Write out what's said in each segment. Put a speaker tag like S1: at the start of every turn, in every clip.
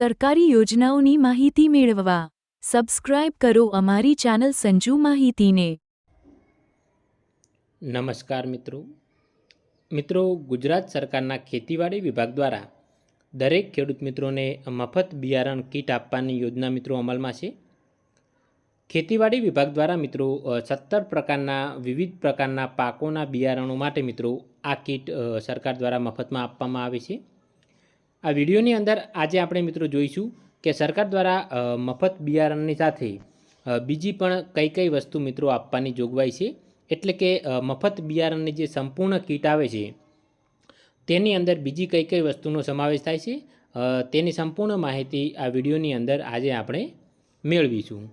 S1: સરકારી યોજનાઓની માહિતી મેળવવા સબસ્ક્રાઇબ કરો અમારી ચેનલ સંજુ માહિતીને.
S2: નમસ્કાર મિત્રો. મિત્રો, ગુજરાત સરકારના ખેતીવાડી વિભાગ દ્વારા દરેક ખેડૂત મિત્રોને મફત બિયારણ કીટ આપવાની યોજના મિત્રો અમલમાં છે. ખેતીવાડી વિભાગ દ્વારા મિત્રો સત્તર પ્રકારના, વિવિધ પ્રકારના પાકોના બિયારણો માટે મિત્રો આ કીટ સરકાર દ્વારા મફતમાં આપવામાં આવે છે. આ વિડીયોની અંદર આજે આપણે મિત્રો જોઈશું કે સરકાર દ્વારા મફત બિયારણની સાથે બીજી પણ કઈ કઈ વસ્તુ મિત્રો આપવાની જોગવાઈ છે? એટલે કે મફત બિયારણની જે સંપૂર્ણ કીટ આવે છે, તેની અંદર બીજી કઈ કઈ વસ્તુનો સમાવેશ થાય છે? તેની સંપૂર્ણ માહિતી આ વિડીયોની અંદર આજે આપણે મેળવીશું.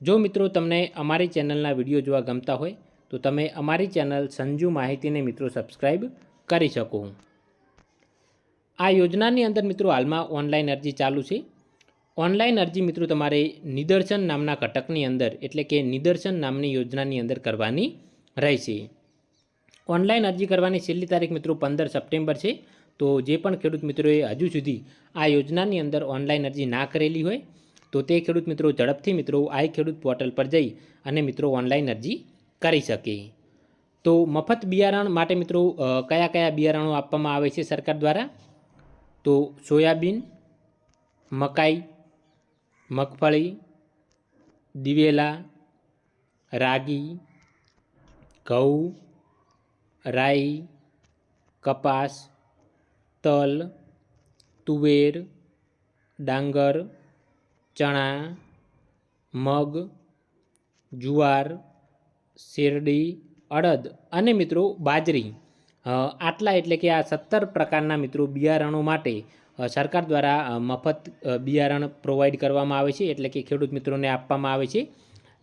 S2: જો મિત્રો તમને અમારી ચેનલના વીડિયો જોવા ગમતા હોય, તો તમે અમારી ચેનલ સંજુ માહિતીને મિત્રો સબસ્ક્રાઈબ કરી શકો. આ યોજનાની અંદર મિત્રો હાલમાં ઓનલાઈન અરજી ચાલુ છે. ઓનલાઈન અરજી મિત્રો તમારે નિદર્શન નામના ઘટકની અંદર એટલે કે નિદર્શન નામની યોજનાની અંદર કરવાની રહેશે ઓનલાઈન અરજી કરવાની છેલ્લી તારીખ મિત્રો પંદર સપ્ટેમ્બર છે. તો જે પણ ખેડૂત મિત્રોએ હજુ સુધી આ યોજનાની અંદર ઓનલાઈન અરજી ના કરેલી હોય, તો તે ખેડૂત મિત્રો ઝડપથી મિત્રો આઈ ખેડૂત પોર્ટલ પર જઈ અને મિત્રો ઓનલાઈન અરજી કરી શકે. તો મફત બિયારણ માટે મિત્રો કયા કયા બિયારણો આપવામાં આવે છે સરકાર દ્વારા? તો સોયાબીન, મકાઈ, મગફળી, દિવેલા, રાગી, ઘઉં, રાઈ, કપાસ, તલ, તુવેર, ડાંગર, ચણા, મગ, જુવાર, શેરડી, અડદ અને મિત્રો બાજરી. આટલા એટલે કે આ સત્તર પ્રકારના મિત્રો બિયારણો માટે સરકાર દ્વારા મફત બિયારણ પ્રોવાઈડ કરવામાં આવે છે, એટલે કે ખેડૂત મિત્રોને આપવામાં આવે છે.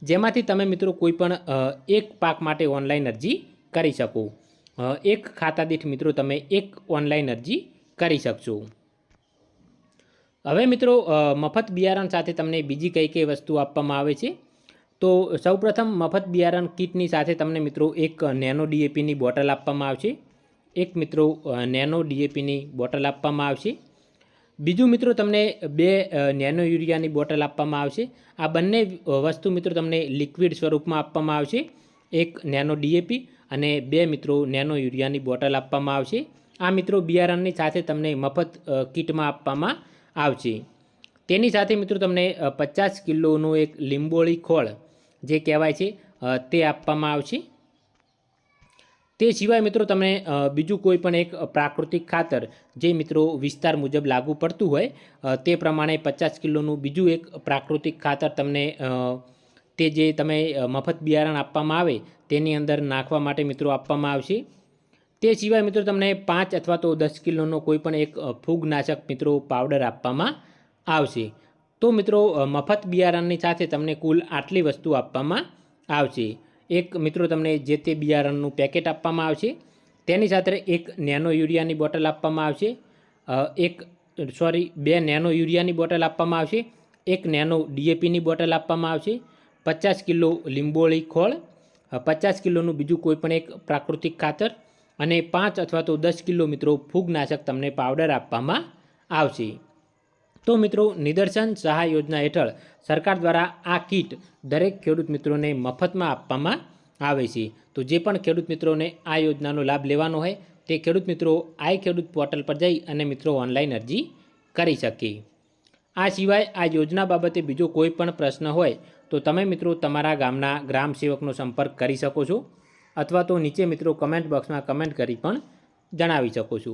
S2: જેમાંથી તમે મિત્રો કોઈપણ એક પાક માટે ઓનલાઈન અરજી કરી શકો. એક ખાતા દીઠ મિત્રો તમે એક ઓનલાઈન અરજી કરી શકશો. હવે મિત્રો મફત બિયારણ સાથે તમને બીજી કઈ કઈ વસ્તુ આપવામાં આવે છે? તો સૌપ્રથમ મફત બિયારણ કીટની સાથે તમને મિત્રો એક નેનો ડીએપીની બોટલ આપવામાં આવશે. એક મિત્રો નેનો ડીએપીની બોટલ આપવામાં આવશે. બીજું મિત્રો તમને બે નેનો યુરિયાની બોટલ આપવામાં આવશે. આ બંને વસ્તુ મિત્રો તમને લિક્વિડ સ્વરૂપમાં આપવામાં આવશે. એક નેનો ડીએપી અને બે મિત્રો નેનો યુરિયાની બોટલ આપવામાં આવશે. આ મિત્રો બિયારણની સાથે તમને મફત કીટમાં આપવામાં આવશે. તેની સાથે મિત્રો તમને પચાસ કિલોનું એક લીંબોળી ખોળ, જે કહેવાય છે તે આપવામાં આવશે. તે સિવાય મિત્રો તમે બીજું કોઈ પણ એક પ્રાકૃતિક ખાતર જે મિત્રો વિસ્તાર મુજબ લાગુ પડતું હોય તે પ્રમાણે પચાસ કિલોનું બીજું એક પ્રાકૃતિક ખાતર તમને તે જે તમે મફત બિયારણ આપવામાં આવે તેની અંદર નાખવા માટે મિત્રો આપવામાં આવશે. તે સિવાય મિત્રો તમને પાંચ અથવા તો દસ કિલોનો કોઈ પણ એક ફૂગનાશક મિત્રો પાવડર આપવામાં આવશે. તો મિત્રો મફત બિયારણની સાથે તમને કુલ આટલી વસ્તુ આપવામાં આવશે. એક મિત્રો તમને જે તે બિયારણનું પેકેટ આપવામાં આવશે. તેની સાથે એક નેનો યુરિયાની બોટલ આપવામાં આવશે. એક સોરી બે નેનો યુરિયાની બોટલ આપવામાં આવશે. એક નેનો ડીએપીની બોટલ આપવામાં આવશે. પચાસ કિલો લીંબોળી ખોળ. પચાસ કિલોનું બીજું કોઈપણ એક પ્રાકૃતિક ખાતર. અને પાંચ અથવા તો દસ કિલો મિત્રો ફૂગનાશક તમને પાવડર આપવામાં આવશે. તો મિત્રો, નિદર્શન સહાય યોજના હેઠળ સરકાર દ્વારા આ કીટ દરેક ખેડૂત મિત્રોને મફતમાં આપવામાં આવે છે. તો જે પણ ખેડૂત મિત્રોને આ યોજનાનો લાભ લેવાનો હોય, તે ખેડૂત મિત્રો આઈ ખેડૂત પોર્ટલ પર જઈ અને મિત્રો ઓનલાઈન અરજી કરી શકે. આ સિવાય આ યોજના બાબતે બીજો કોઈ પણ પ્રશ્ન હોય, તો તમે મિત્રો તમારા ગામના ગ્રામ સેવકનો સંપર્ક કરી શકો છો, અથવા તો નીચે મિત્રો કમેન્ટ બોક્સમાં કમેન્ટ કરી પણ જણાવી શકો છો.